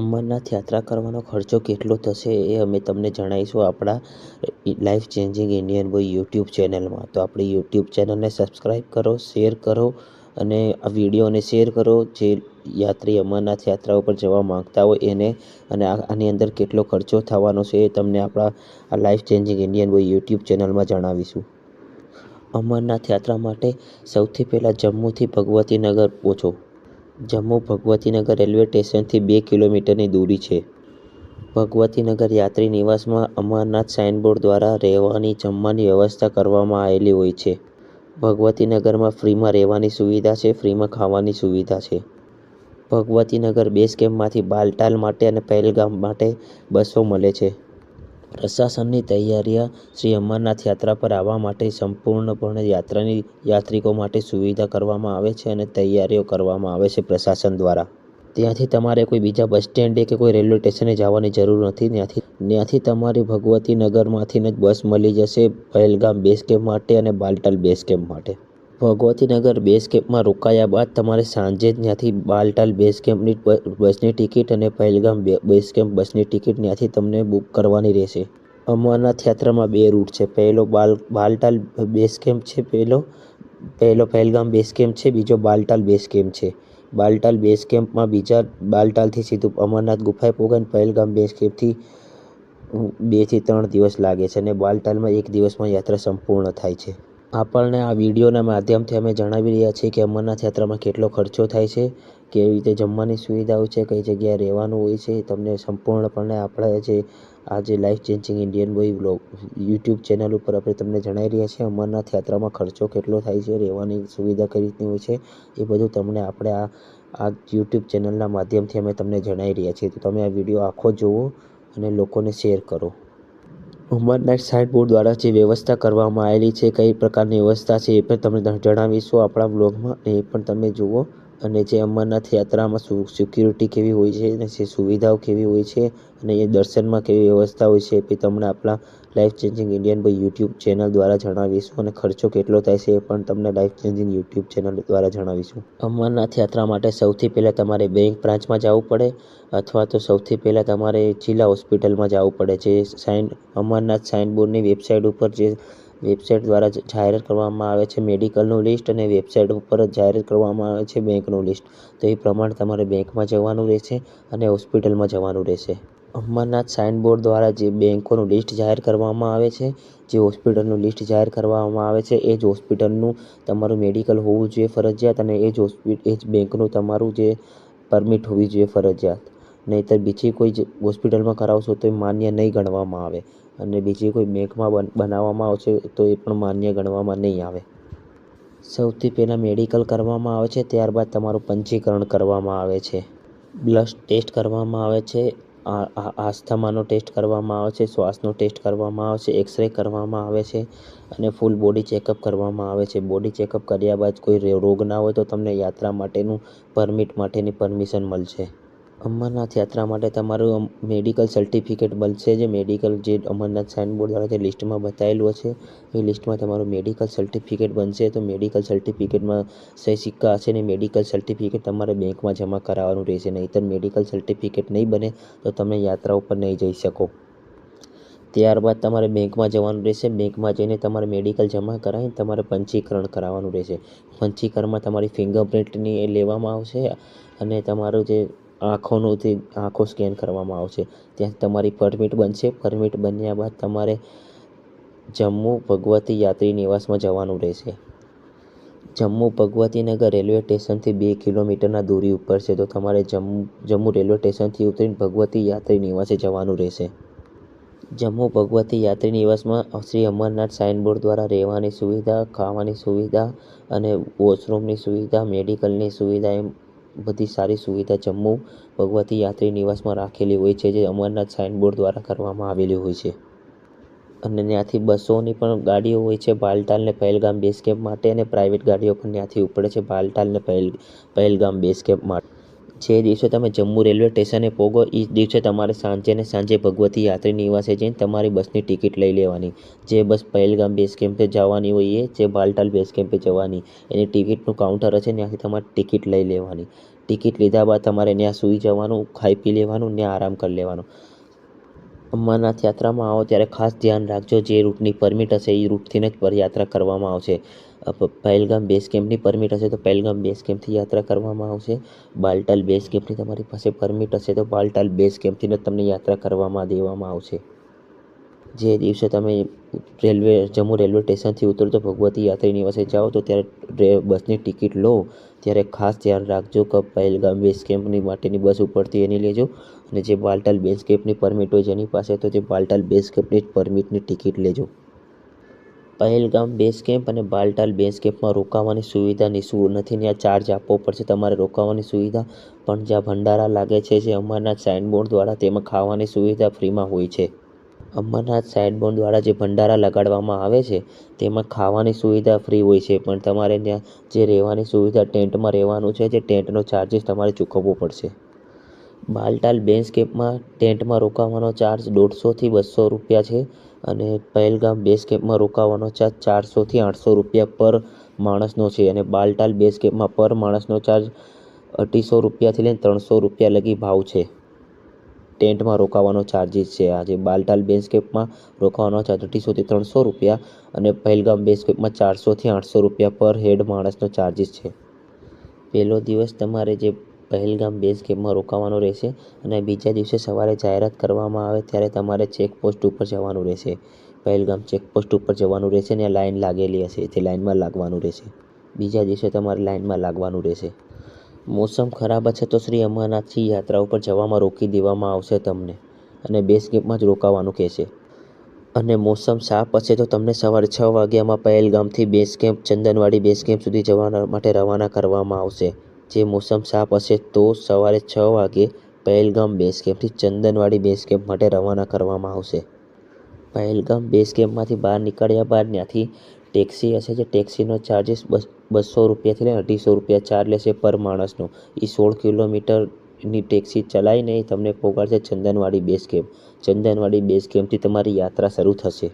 અમરનાથ યાત્રા કરવાનો ખર્ચો કેટલો થશે એ અમે તમને જણાવીશું આપણા life changing Indian boy YouTube ચેનલમાં. તો આપણી યુટ્યુબ ચેનલને સબસ્ક્રાઈબ કરો, શેર કરો અને આ વિડીયોને શેર કરો. જે યાત્રી અમરનાથ યાત્રા ઉપર જવા માગતા હોય એને અને આની અંદર કેટલો ખર્ચો થવાનો છે એ તમને આપણા આ life changing Indian boy YouTube ચેનલમાં જણાવીશું. અમરનાથ યાત્રા માટે સૌથી પહેલાં જમ્મુથી ભગવતીનગર પહોંચો. જમ્મુ ભગવતીનગર રેલવે સ્ટેશનથી બે કિલોમીટરની દૂરી છે. ભગવતીનગર યાત્રી નિવાસમાં અમરનાથ સાઇનબોર્ડ દ્વારા રહેવાની જમવાની વ્યવસ્થા કરવામાં આવેલી હોય છે. ભગવતીનગરમાં ફ્રીમાં રહેવાની સુવિધા છે, ફ્રીમાં ખાવાની સુવિધા છે. ભગવતીનગર બેઝ કેમ્પમાંથી બાલટાલ માટે અને પહેલગામ માટે બસો મળે છે. પ્રશાસનની તૈયારીઓ શ્રી અમરનાથ યાત્રા પર આવવા માટે સંપૂર્ણપણે યાત્રાની યાત્રિકો માટે સુવિધા કરવામાં આવે છે અને તૈયારીઓ કરવામાં આવે છે પ્રશાસન દ્વારા. ત્યાંથી તમારે કોઈ બીજા બસ સ્ટેન્ડે કે કોઈ રેલવે સ્ટેશને જવાની જરૂર નથી. ત્યાંથી ત્યાંથી તમારે ભગવતી નગરમાંથી જ બસ મળી જશે, પહેલગામ બેઝ કેમ્પ માટે અને બાલટાલ બેઝ કેમ્પ માટે. ભગવતીનગર બેઝ કેમ્પમાં રોકાયા બાદ તમારે સાંજે ત્યાંથી બાલટાલ બેઝ કેમ્પની બસની ટિકિટ અને પહેલગામ બેઝ કેમ્પ બસની ટિકિટ ત્યાંથી તમને બુક કરવાની રહેશે. અમરનાથ યાત્રામાં બે રૂટ છે. પહેલો બાલ, બાલટાલ બેઝ કેમ્પ છે, પહેલો પહેલો પહેલગામ બેઝ કેમ્પ છે, બીજો બાલટાલ બેઝ કેમ્પ છે. બાલટાલ બેઝ કેમ્પમાં બીજા બાલટાલથી સીધું અમરનાથ ગુફાએ પહોંચાય પહેલગામ બેઝ કેમ્પથી બેથી ત્રણ દિવસ લાગે છે અને બાલટાલમાં એક દિવસમાં યાત્રા સંપૂર્ણ થાય છે. આપણને આ વિડીયોના માધ્યમથી અમે જણાવી રહ્યા છીએ કે અમરનાથ યાત્રામાં કેટલો ખર્ચો થાય છે, કેવી રીતે જમવાની સુવિધાઓ છે, કઈ જગ્યાએ રહેવાનું હોય છે તમને સંપૂર્ણપણે આપણે જે આ જે life changing Indian boy blog YouTube channel ઉપર આપણે તમને જણાવી રહ્યા છીએ અમરનાથ યાત્રામાં ખર્ચો કેટલો થાય છે, રહેવાની સુવિધા કઈ રીતની હોય છે, એ બધું તમને આપણે આ આ યુટ્યુબ ચેનલના માધ્યમથી અમે તમને જણાવી રહ્યા છીએ. તો તમે આ વીડિયો આખો જુઓ અને લોકોને શેર કરો. અમરનાથ સાઇડ બોર્ડ દ્વારા જે વ્યવસ્થા કરવામાં આવેલી છે, કઈ પ્રકારની વ્યવસ્થા છે એ પણ તમને જણાવીશું આપણા બ્લોગમાં એ પણ તમે જુઓ. અને જે અમરનાથ યાત્રામાં સિક્યુરિટી કેવી હોય છે અને જે સુવિધાઓ કેવી હોય છે અને એ દર્શનમાં કેવી વ્યવસ્થા હોય છે એ તમને આપણા life changing Indian boy YouTube channel દ્વારા જણાવીશું અને ખર્ચો કેટલો થાય છે એ પણ તમને લાઈફ ચેન્જિંગ યુટ્યુબ ચેનલ દ્વારા જણાવીશું. અમરનાથ યાત્રા માટે સૌથી પહેલાં તમારે બેંક બ્રાન્ચમાં જવું પડે અથવા તો સૌથી પહેલાં તમારે જિલ્લા હોસ્પિટલમાં જવું પડે. જે સાઇન અમરનાથ સાઇન બોર્ડની વેબસાઇટ ઉપર જે વેબસાઇટ દ્વારા જાહેર કરવામાં આવે છે મેડિકલનું લિસ્ટ અને વેબસાઇટ ઉપર જ જાહેર કરવામાં આવે છે બેંકનું લિસ્ટ તો એ પ્રમાણે તમારે બેંકમાં જવાનું રહેશે અને હોસ્પિટલમાં જવાનું રહેશે. અમરનાથ સાઇન બોર્ડ દ્વારા જે બેન્કોનું લિસ્ટ જાહેર કરવામાં આવે છે, જે હોસ્પિટલનું લિસ્ટ જાહેર કરવામાં આવે છે, એ જ હોસ્પિટલનું તમારું મેડિકલ હોવું જોઈએ ફરજિયાત અને એ જ હોસ્પિટલ એ જ બેંકનું તમારું જે પરમિટ હોવી જોઈએ ફરજિયાત. નહીંતર બીજી કોઈ જ હોસ્પિટલમાં કરાવશો તો એ માન્ય નહીં ગણવામાં આવે અને બીજી કોઈ બેંકમાં બનાવવામાં આવશે તો એ પણ માન્ય ગણવામાં નહીં આવે. સૌથી પહેલાં મેડિકલ કરવામાં આવે છે, ત્યારબાદ તમારું પંજીકરણ કરવામાં આવે છે. બ્લડ ટેસ્ટ કરવામાં આવે છે આસ્થમાનો ટેસ્ટ કરવામાં આવે છે, શ્વાસનો ટેસ્ટ કરવામાં આવે છે, એક્સરે કરવામાં આવે છે અને ફૂલ બોડી ચેકઅપ કરવામાં આવે છે. બોડી ચેકઅપ કર્યા બાદ કોઈ રોગ ના હોય તો તમને યાત્રા માટેનું પરમિટ માટેની પરમિશન મળશે. અમરનાથ યાત્રા માટે તમારું મેડિકલ સર્ટિફિકેટ બનશે જે મેડિકલ જે અમરનાથ સાઇન બોર્ડ દ્વારા જે લિસ્ટમાં બતાવેલું હશે, એ લિસ્ટમાં તમારું મેડિકલ સર્ટિફિકેટ બનશે. તો મેડિકલ સર્ટિફિકેટમાં સહી સિક્કા હશે ને મેડિકલ સર્ટિફિકેટ તમારે બેંકમાં જમા કરાવવાનું રહેશે. નહીંતર મેડિકલ સર્ટિફિકેટ નહીં બને તો તમે યાત્રા ઉપર નહીં જઈ શકો. ત્યારબાદ તમારે બેંકમાં જવાનું રહેશે. બેંકમાં જઈને તમારે મેડિકલ જમા કરાવીને તમારે પંચીકરણ કરાવવાનું રહેશે. પંચીકરણમાં તમારી ફિંગરપ્રિન્ટની એ લેવામાં આવશે અને તમારું જે આંખોનું જે આંખો સ્કેન કરવામાં આવશે. ત્યાં તમારી પરમિટ બનશે. પરમિટ બન્યા બાદ તમારે જમ્મુ ભગવતી યાત્રી નિવાસમાં જવાનું રહેશે. જમ્મુ ભગવતીનગર રેલવે સ્ટેશનથી બે કિલોમીટરના દૂરી ઉપર છે. તો તમારે જમ્મુ જમ્મુ રેલવે સ્ટેશનથી ઉતરીને ભગવતી યાત્રી નિવાસે જવાનું રહેશે. જમ્મુ ભગવતી યાત્રી નિવાસમાં શ્રી અમરનાથ સાઇન બોર્ડ દ્વારા રહેવાની સુવિધા, ખાવાની સુવિધા અને વોશરૂમની સુવિધા મેડિકલની સુવિધા એમ બધી સારી સુવિધા જમ્મુ ભગવતી યાત્રી નિવાસમાં રાખેલી હોય છે, જે અમરનાથ સાઇન બોર્ડ દ્વારા કરવામાં આવેલી હોય છે. અને ત્યાંથી બસોની પણ ગાડીઓ હોય છે બાલટાલ પહેલગામ બેઝ કેમ્પ માટે અને પ્રાઇવેટ ગાડીઓ પણ ત્યાંથી ઉપડે છે બાલટાલ પહેલ, પહેલગામ બેઝ કેમ્પ માટે. જે દિવસે તમે જમ્મુ રેલવે સ્ટેશને પહોંચો એ દિવસે તમારે સાંજે ને સાંજે ભગવતી યાત્રી નિવાસે જઈને તમારી બસની ટિકિટ લઈ લેવાની. જે બસ પહેલગામ બેઝ કેમ્પે જવાની હોય એ જે બાલટાલ બેઝ કેમ્પે જવાની. એની ટિકિટનું કાઉન્ટર હશે, ત્યાંથી તમારે ટિકિટ લઈ લેવાની. ટિકિટ લીધા બાદ તમારે ત્યાં સૂઈ જવાનું, ખાઈ પી લેવાનું ત્યાં આરામ કરી લેવાનો. અમરનાથ યાત્રામાં આવો, ત્યારે ખાસ ધ્યાન રાખજો, જે રૂટની પરમિટ હશે એ રૂટથી જ યાત્રા કરવામાં આવશે. પહેલગામ બેઝ કેમ્પની પરમિટ હશે તો પહેલગામ બેઝ કેમ્પથી યાત્રા કરવામાં આવશે. બાલટાલ બેઝ કેમ્પની તમારી પાસે પરમિટ હશે તો બાલટાલ બેઝ કેમ્પથી તમને યાત્રા કરવામાં દેવામાં આવશે. જે દિવસે તમે રેલવે, જમ્મુ રેલવે સ્ટેશનથી ઉતરો તો ભગવતી યાત્રી નિવાસે જાઓ તો ત્યારે બસની ટિકિટ લો. ત્યારે ખાસ ધ્યાન રાખજો કે પહેલગામ બેઝ કેમ્પની માટેની બસ ઉપરથી એની લેજો અને જે બાલટાલ બેઝ કેમ્પની પરમિટ હોય જેની પાસે તો જે બાલટાલ બેઝ કેમ્પની પરમિટની ટિકિટ લેજો. પહેલગામ બેઝ કેમ્પ અને બાલટાલ બેઝ કેમ્પમાં રોકાવાની સુવિધા નિઃશુલ્ક નથી ત્યાં ચાર્જ આપવો પડશે. તમારે રોકાવાની સુવિધા પણ જ્યાં ભંડારા લાગે છે જે અમરનાથ સાઇનબોર્ડ દ્વારા તેમાં ખાવાની સુવિધા ફ્રીમાં હોય છે. અમરનાથ સાઇનબોર્ડ દ્વારા જે ભંડારા લગાડવામાં આવે છે, તેમાં ખાવાની સુવિધા ફ્રી હોય છે. પણ તમારે ત્યાં જે રહેવાની સુવિધા ટેન્ટમાં રહેવાનું છે જે ટેન્ટનો ચાર્જીસ તમારે ચૂકવવો પડશે. બાલટાલ બેઝ કેમ્પમાં ટેન્ટમાં રોકાવાનો ચાર્જ દોઢસોથી બસો રૂપિયા છે અને પહેલગામ બેઝ કેમ્પમાં રોકાવાનો ચાર્જ ચારસોથી આઠસો રૂપિયા પર માણસનો છે અને બાલટાલ બેઝ કેમ્પમાં પર માણસનો ચાર્જ અઢીસો રૂપિયાથી લઈને ત્રણસો રૂપિયા લગી ભાવ છે. ટેન્ટમાં રોકાવાનો ચાર્જીસ છે. આજે બાલટાલ બેઝ કેમ્પમાં રોકાવાનો ચાર્જ અઢીસોથી ત્રણસો રૂપિયા અને પહેલગામ બેઝ કેમ્પમાં ચારસોથી આઠસો રૂપિયા પર હેડ માણસનો ચાર્જીસ છે. પહેલો દિવસ તમારે જે પહેલગામ બેઝ કેમ્પમાં રોકાવાનું રહેશે અને બીજા દિવસે સવારે જાહેરાત કરવામાં આવે ત્યારે તમારે ચેકપોસ્ટ ઉપર જવાનું રહેશે. પહેલગામ ચેકપોસ્ટ ઉપર જવાનું રહેશે ને લાઈન લાગેલી હશે તે લાઇનમાં લાગવાનું રહેશે. બીજા દિવસે તમારે લાઇનમાં લાગવાનું રહેશે. મોસમ ખરાબ હશે તો શ્રી અમરનાથજી યાત્રા ઉપર જવામાં રોકી દેવામાં આવશે તમને અને બેઝ કેમ્પમાં જ રોકાવાનું કહેશે. અને મોસમ સાફ હશે તો તમને સવારે છ વાગ્યામાં પહેલગામથી base camp, Chandanwadi base camp સુધી જવા માટે રવાના કરવામાં આવશે. જે મોસમ સાફ હશે તો સવારે છ વાગે પહેલગામ બેઝ કેમ્પથી ચંદનવાડી બેઝ કેમ્પ માટે રવાના કરવામાં આવશે. પહેલગામ બેઝ કેમ્પમાંથી બહાર નીકળ્યા બાદ ત્યાંથી ટેક્સી હશે, જે ટેક્સીનો ચાર્જીસ બસ, બસો રૂપિયાથી લઈને અઢીસો રૂપિયા ચાર્જ લેશે પર માણસનો. એ સોળ કિલોમીટરની ટેક્સી ચલાવીને તમને પહોંચાડશે Chandanwadi base camp Chandanwadi base કેમ્પથી તમારી યાત્રા શરૂ થશે.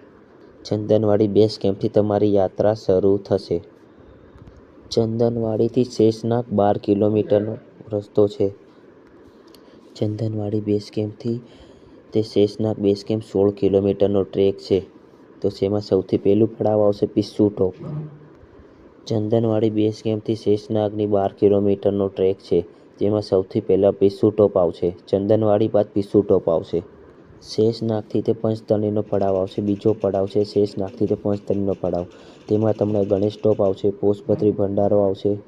ચંદનવાડી બેઝ કેમ્પથી તમારી યાત્રા શરૂ થશે. ચંદનવાડીથી શેષનાગ બાર કિલોમીટરનો રસ્તો છે. ચંદનવાડી બેઝ કેમ્પથી તે શેષનાગ બેઝ કેમ્પ સોળ કિલોમીટરનો ટ્રેક છે. તો જેમાં સૌથી પહેલું પડાવ આવશે પિસ્સુ ટોપ ચંદનવાડી બેઝ કેમ્પથી શેષનાગની બાર કિલોમીટરનો ટ્રેક છે. જેમાં સૌથી પહેલાં પિસ્સુ ટોપ આવશે ચંદનવાડી બાદ પિસ્સુ ટોપ આવશે શેષનાગથી તે પંચતરણીનો પડાવ આવશે. બીજો પડાવ છે શેષનાગથી તે પંચતરણીનો પડાવ. તેમાં તમને ગણેશ ટોપ આવશે, પોષપત્રી ભંડારો આવશે.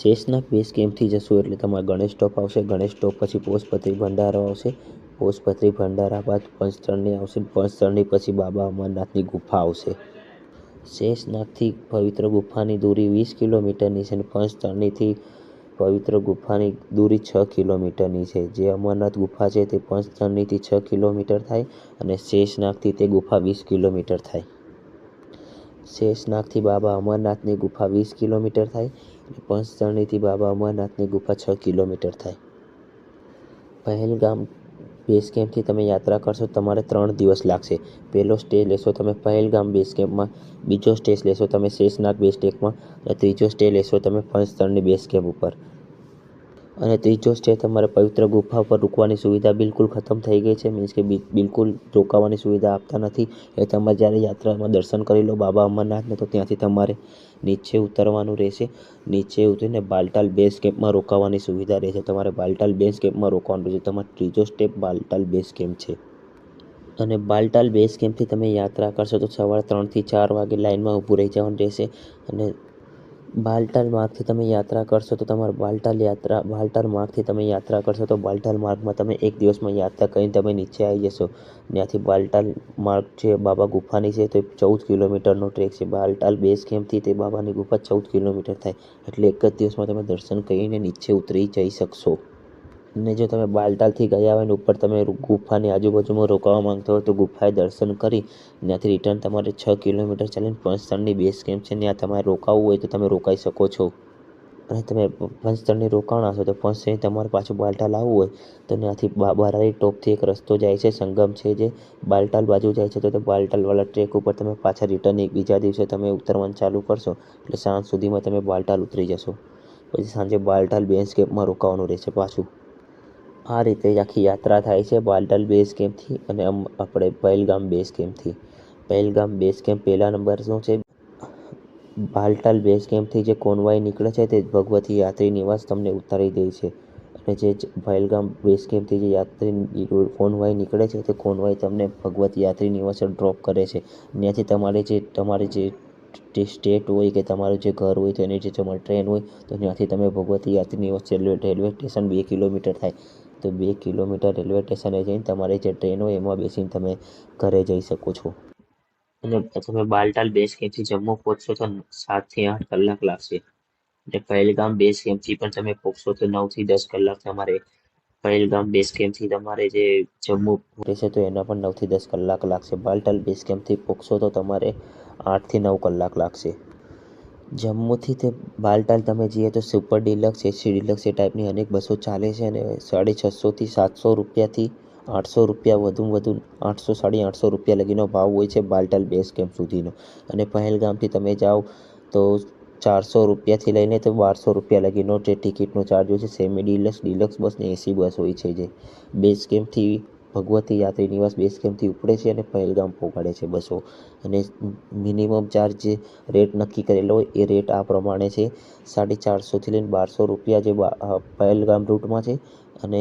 શેષનાગ બેઝ કેમ્પથી જશું એટલે તમારે ગણેશ ટોપ આવશે, ગણેશ ટોપ પછી પોષપત્રી ભંડારો આવશે. પોષપત્રી ભંડારા બાદ પંચતરણી આવશે પંચતરણી પછી બાબા અમરનાથની ગુફા આવશે. શેષનાગથી પવિત્ર ગુફાની દૂરી વીસ કિલોમીટરની છે અને પંચતરણીથી પવિત્ર ગુફાની દૂરી છ કિલોમીટરની છે. જે અમરનાથ ગુફા છે તે પંચતરણીથી છ કિલોમીટર થાય અને શેષનાગથી તે ગુફા વીસ કિલોમીટર થાય. શેષનાગથી બાબા અમરનાથની ગુફા વીસ કિલોમીટર થાય અને પંચતરણીથી બાબા અમરનાથની ગુફા છ કિલોમીટર થાય. પહેલગામ બેઝ કેમ્પથી તમે યાત્રા કરશો, તમારે ત્રણ દિવસ લાગશે. પહેલો સ્ટે લેશો તમે પહેલગામ બેઝ કેમ્પમાં બીજો સ્ટેજ લેશો તમે શેષનાગ બેઝ કેમ્પમાં અને ત્રીજો સ્ટે લેશો તમે પંચતરણી બેઝ કેમ્પ ઉપર. અને ત્રીજો સ્ટે તમારે પવિત્ર ગુફા પર રૂકવાની સુવિધા બિલકુલ ખતમ થઈ ગઈ છે. મીન્સ કે બિલકુલ રોકાવાની સુવિધા આપતા નથી. એ તમારે જ્યારે યાત્રામાં દર્શન કરી લો બાબા અમરનાથને, તો ત્યાંથી તમારે નીચે ઉતરવાનું રહેશે. નીચે ઉતરીને બાલટાલ બેઝ કેમ્પમાં રોકાવાની સુવિધા રહેશે. તમારે બાલટાલ બેઝ કેમ્પમાં રોકાવાનું રહેશે. તમારો ત્રીજો સ્ટેપ બાલટાલ બેઝ કેમ્પ છે. અને બાલટાલ બેઝ કેમ્પથી તમે યાત્રા કરશો તો સવારે ત્રણથી ચાર વાગે લાઇનમાં ઊભું રહી જવાનું રહેશે. અને બાલટાલ માર્ગથી તમે યાત્રા કરશો તો તમારે બાલટાલ યાત્રા બાલટાલ માર્ગથી તમે યાત્રા કરશો તો બાલટાલ માર્ગમાં તમે એક દિવસમાં યાત્રા કરીને તમે નીચે આવી જશો. ત્યાંથી બાલટાલ માર્ગ છે બાબા ગુફાની છે તો ચૌદ કિલોમીટરનો ટ્રેક છે. બાલટાલ બેઝ કેમ્પથી તે બાબાની ગુફા ચૌદ કિલોમીટર થાય. એટલે એક જ દિવસમાં તમે દર્શન કરીને નીચે ઉતરી જઈ શકશો. અને જો તમે બાલતાલથી ગયા હોય ને ઉપર તમે ગુફાની આજુબાજુમાં રોકાવા માંગતા હોય તો ગુફાએ દર્શન કરી ત્યાંથી રિટર્ન તમારે છ કિલોમીટર ચાલીને પંચસ્થળની બેઝ કેમ્પ છે ત્યાં તમારે રોકાવું હોય તો તમે રોકાઈ શકો છો. અને તમે પંચસ્થળની રોકાણા છો તો પંચસ્થળની તમારે પાછું બાલટાલ આવવું હોય તો ત્યાંથી બારારી ટોપથી એક રસ્તો જાય છે, સંગમ છે જે બાલટાલ બાજુ જાય છે તો તે બાલટાલવાળા ટ્રેક ઉપર તમે પાછા રિટર્ન એક બીજા દિવસે તમે ઉતરવાનું ચાલુ કરશો એટલે સાંજ સુધીમાં તમે બાલટાલ ઉતરી જશો. પછી સાંજે બાલટાલ બેન્સ કેમ્પમાં રોકાવાનું રહેશે પાછું. આ રીતે આખી યાત્રા થાય છે બાલટાલ બેઝ કેમ્પથી અને આપણે પહેલગામ બેઝ કેમ્પથી પહેલગામ બેઝ કેમ્પ પહેલા શું છે? બાલટાલ બેઝ કેમ્પથી જે કોનવાઈ નીકળે છે તે ભગવતી યાત્રી નિવાસ તમને ઉતારી દે છે. અને જે પહેલગામ બેઝ કેમ્પથી જે યાત્રી કોનવાઈ નીકળે છે તે કોનવાઈ તમને ભગવતી યાત્રી નિવાસે ડ્રોપ કરે છે. ત્યાંથી તમારે જે તમારે જે સ્ટેટ હોય કે તમારું જે ઘર હોય તો એની જે તમારી ટ્રેન હોય તો ત્યાંથી તમે ભગવતી યાત્રી નિવાસ રેલવે રેલવે સ્ટેશન બે કિલોમીટર થાય. તો બે કિલોમીટર રેલવે સ્ટેશને જઈને તમારી જે ટ્રેન હોય એમાં બેસીને તમે ઘરે જઈ શકો છો. અને તમે બાલટાલ બેઝ કેમ્પથી જમ્મુ પહોંચશો તો સાતથી આઠ કલાક લાગશે. અને પહેલગામ બેઝ કેમ્પથી પણ તમે પહોંચશો તો નવથી દસ કલાક તમારે પહેલગામ બેઝ કેમ્પથી તમારે જે જમ્મુ રહેશે તો એના પણ નવથી દસ કલાક લાગશે. બાલટાલ બેઝ કેમ્પથી પહોંચશો તો તમારે આઠથી નવ કલાક લાગશે. જમ્મુથી તે બાલટાલ તમે જઈએ તો super deluxe AC deluxe A ટાઈપની અનેક બસો ચાલે છે અને સાડી છસોથી સાતસો રૂપિયાથી આઠસો રૂપિયા વધુમાં વધુ આઠસો, સાડી આઠસો રૂપિયા લગીનો ભાવ હોય છે બાલટાલ બેઝ કેમ્પ સુધીનો. અને પહેલગામથી તમે જાઓ તો ચારસો રૂપિયાથી લઈને તો બારસો રૂપિયા લગીનો જે ટિકિટનો ચાર્જ હોય છે સેમી ડિલક્સ ડિલક્સ બસ ને એસી બસ હોય છે જે. બેઝ કેમ્પથી ભગવતી યાત્રી નિવાસ બેઝ કેમ્પથી ઉપડે છે અને પહેલગામ પહોંચાડે છે બસો. અને મિનિમમ ચાર્જ જે રેટ નક્કી કરેલો હોય, એ રેટ આ પ્રમાણે છે. સાડી ચારસોથી લઈને બારસો રૂપિયા જે પહેલગામ રૂટમાં છે અને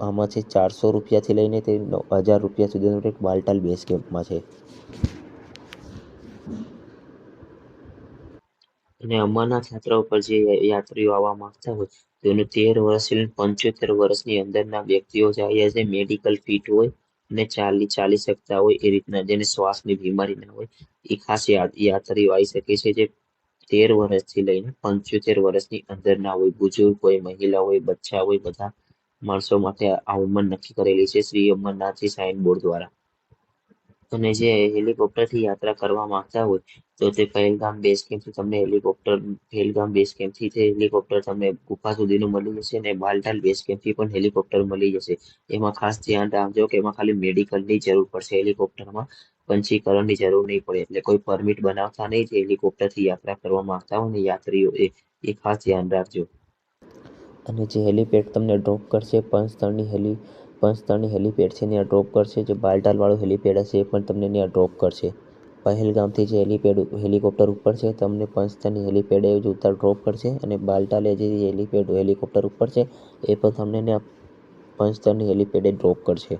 આમાં છે ચારસો રૂપિયાથી લઈને તે હજાર રૂપિયા સુધીનો રેટ બાલટાલ બેઝ કેમ્પમાં છે. અને અમરનાથ યાત્રા ઉપર જે યાત્રીઓ આવવા માંગતા હોય તેનું તેર વર્ષથી પંચોતેર વર્ષની અંદરના વ્યક્તિઓ જાય છે મેડિકલ ફિટ હોય અને ચાલી ચાલી શકતા હોય એ રીતના, જેને શ્વાસની બીમારી ના હોય, એ ખાસ યાત્રીઓ આવી શકે છે જે તેર વર્ષથી લઈને પંચોતેર વર્ષની અંદરના હોય બુજુર્ગ હોય, મહિલા હોય, બચ્ચા હોય, બધા માણસો માટે આ ઉંમર નક્કી કરેલી છે શ્રી અમરનાથજી સાઇન બોર્ડ દ્વારા. અને જે હેલિકોપ્ટરથી યાત્રા કરવા માંગતા હોય, તો તે પહેલગામ બેઝ કેમ્પથી તમને હેલિકોપ્ટર પહેલગામ બેઝ કેમ્પથી તે હેલિકોપ્ટર તમને ગુફા સુધીનું મળી જશે અને બાલટાલ બેઝ કેમ્પથી પણ હેલિકોપ્ટર મળી જશે. એમાં ખાસ ધ્યાન રાખજો કે એમાં ખાલી મેડિકલની જરૂર પડશે હેલિકોપ્ટરમાં પંચીકરણની જરૂર નહીં પડે. એટલે કોઈ પરમિટ બનાવતા નહીં જે હેલિકોપ્ટરથી યાત્રા કરવા માંગતા હોય ને યાત્રીઓ એ એ ખાસ ધ્યાન રાખજો. અને જે હેલિપેડ તમને ડ્રોપ કરશે, પંચતળની હેલી પંચતળની હેલિપેડ છે, ત્યાં ડ્રોપ કરશે. જે બાલટાલવાળું હેલિપેડ હશે એ પણ તમને ત્યાં ડ્રોપ કરશે. પહેલગામથી જે હેલિપેડ હેલિકોપ્ટર ઉપર છે, તમને પંચતળની હેલિપેડે જ ઉતાર ડ્રોપ કરશે અને બાલટાલે જે હેલિપેડ હેલિકોપ્ટર ઉપર છે, એ પણ તમને ત્યાં પંચતળની હેલિપેડે ડ્રોપ કરશે.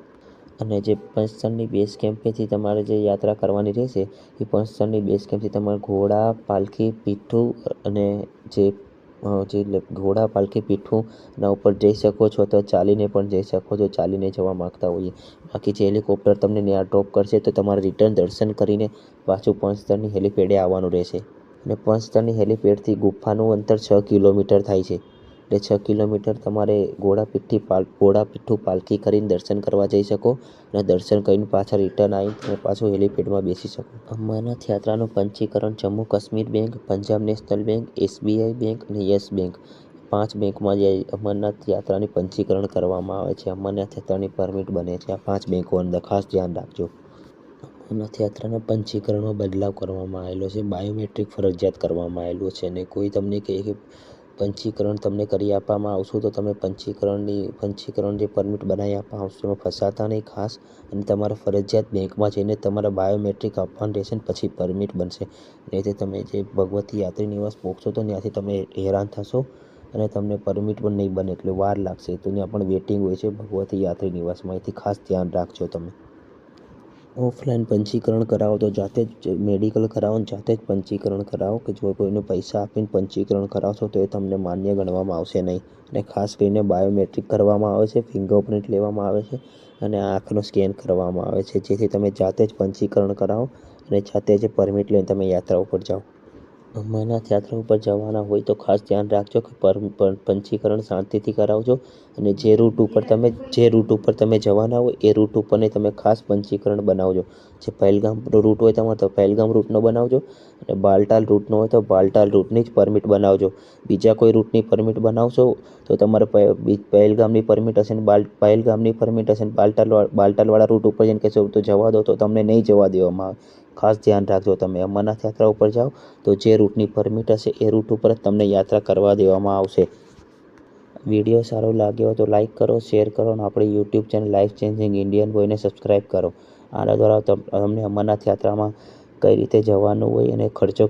અને જે પંચતળની બેઝ કેમ્પેથી તમારે જે યાત્રા કરવાની રહેશે, એ પંચતળની બેઝ કેમ્પથી તમારે ઘોડા, પાલખી, પીઠું અને જે જે ઘોડા, પાલખી પીઠુંના ઉપર જઈ શકો છો તો ચાલીને પણ જઈ શકો છો, ચાલીને જવા માગતા હોઈએ. બાકી જે હેલિકોપ્ટર તમને ત્યાં ડ્રોપ કરશે તો તમારે રિટર્ન દર્શન કરીને પાછું પંચતરની હેલિપેડે આવવાનું રહેશે. અને પંચતરની હેલિપેડથી ગુફાનું અંતર છ કિલોમીટર થાય છે. એટલે છ કિલોમીટર તમારે ઘોડાપીઠથી પાલ ઘોડાપીઠું પાલખી કરીને દર્શન કરવા જઈ શકો અને દર્શન કરીને પાછા રિટર્ન આવી તમે પાછું હેલિપેડમાં બેસી શકો. અમરનાથ યાત્રાનું Panchikaran Jammu Kashmir bank, Punjab national bank SBI bank અને યસ બેંક. પાંચ બેંકમાં જે અમરનાથ યાત્રાની પંચીકરણ કરવામાં આવે છે. અમરનાથ યાત્રાની પરમિટ બને છે. આ પાંચ બેંકો અંદર ધ્યાન રાખજો. અમરનાથ યાત્રાના પંચીકરણમાં બદલાવ કરવામાં આવેલો છે. બાયોમેટ્રિક ફરજિયાત કરવામાં આવેલું છે અને કોઈ તમને કહે કે પંચીકરણ તમને કરી આપવામાં આવશું, તો તમે પંચીકરણની પંચીકરણ જે પરમિટ બનાવી આપવામાં આવશે. એમાં ફસાતા નહીં ખાસ, અને તમારે ફરજિયાત બેંકમાં જઈને તમારા બાયોમેટ્રિક આપવાનું રહેશે ને પછી પરમિટ બનશે. નહીંતર તમે જે ભગવતી યાત્રી નિવાસ પહોંચશો તો ત્યાંથી તમે હેરાન થશો અને તમને પરમિટ પણ નહીં બને, એટલે વાર લાગશે. તો ત્યાં પણ વેટિંગ હોય છે ભગવતી યાત્રી નિવાસમાં. એથી ખાસ ધ્યાન રાખજો તમે. ઓફલાઈન પંચીકરણ કરાવો તો જાતે જ મેડિકલ કરાવો ને જાતે જ પંચીકરણ કરાવો કે જો કોઈને પૈસા આપીને પંચીકરણ કરાવશો તો એ તમને માન્ય ગણવામાં આવશે નહીં. અને ખાસ કરીને બાયોમેટ્રિક કરવામાં આવે છે, ફિંગરપ્રિન્ટ લેવામાં આવે છે અને આંખનો સ્કેન કરવામાં આવે છે. જેથી તમે જાતે જ પંચીકરણ કરાવો અને જાતે જ પરમિટ લઈને તમે યાત્રા ઉપર જાઓ. અમરનાથ યાત્રા ઉપર જવાના હોય તો ખાસ ધ્યાન રાખજો કે પંચીકરણ શાંતિથી કરાવજો અને જે રૂટ ઉપર તમે, જે રૂટ ઉપર તમે જવાના હોય એ રૂટ ઉપરને તમે ખાસ પંચીકરણ બનાવજો. જે પહેલગામ રૂટ હોય તમારે તો પહેલગામ રૂટનો બનાવજો અને બાલટાલ રૂટનો હોય તો બાલટાલ રૂટની જ પરમિટ બનાવજો. બીજા કોઈ રૂટની પરમિટ બનાવશો તો તમારે પહેલગામની પરમિટ હશે ને બાલ, પહેલગામની પરમિટ હશે ને બાલટાલ, બાલટાલવાળા રૂટ ઉપર જઈને કહેશો તો જવા દો તો તમને નહીં જવા દેવામાં આવે. ખાસ ધ્યાન રાખજો, તમે અમરનાથ યાત્રા ઉપર જાઓ તો જે રૂટની પરમિટ હશે એ રૂટ ઉપર જ તમને યાત્રા કરવા દેવામાં આવશે. વીડિયો સારો લાગ્યો તો લાઇક કરો, શેર કરો અને આપણી YouTube channel life changing Indian બોયને subscribe કરો. આના દ્વારા તમને અમરનાથ યાત્રામાં કઈ રીતે જવાનું હોય અને ખર્ચો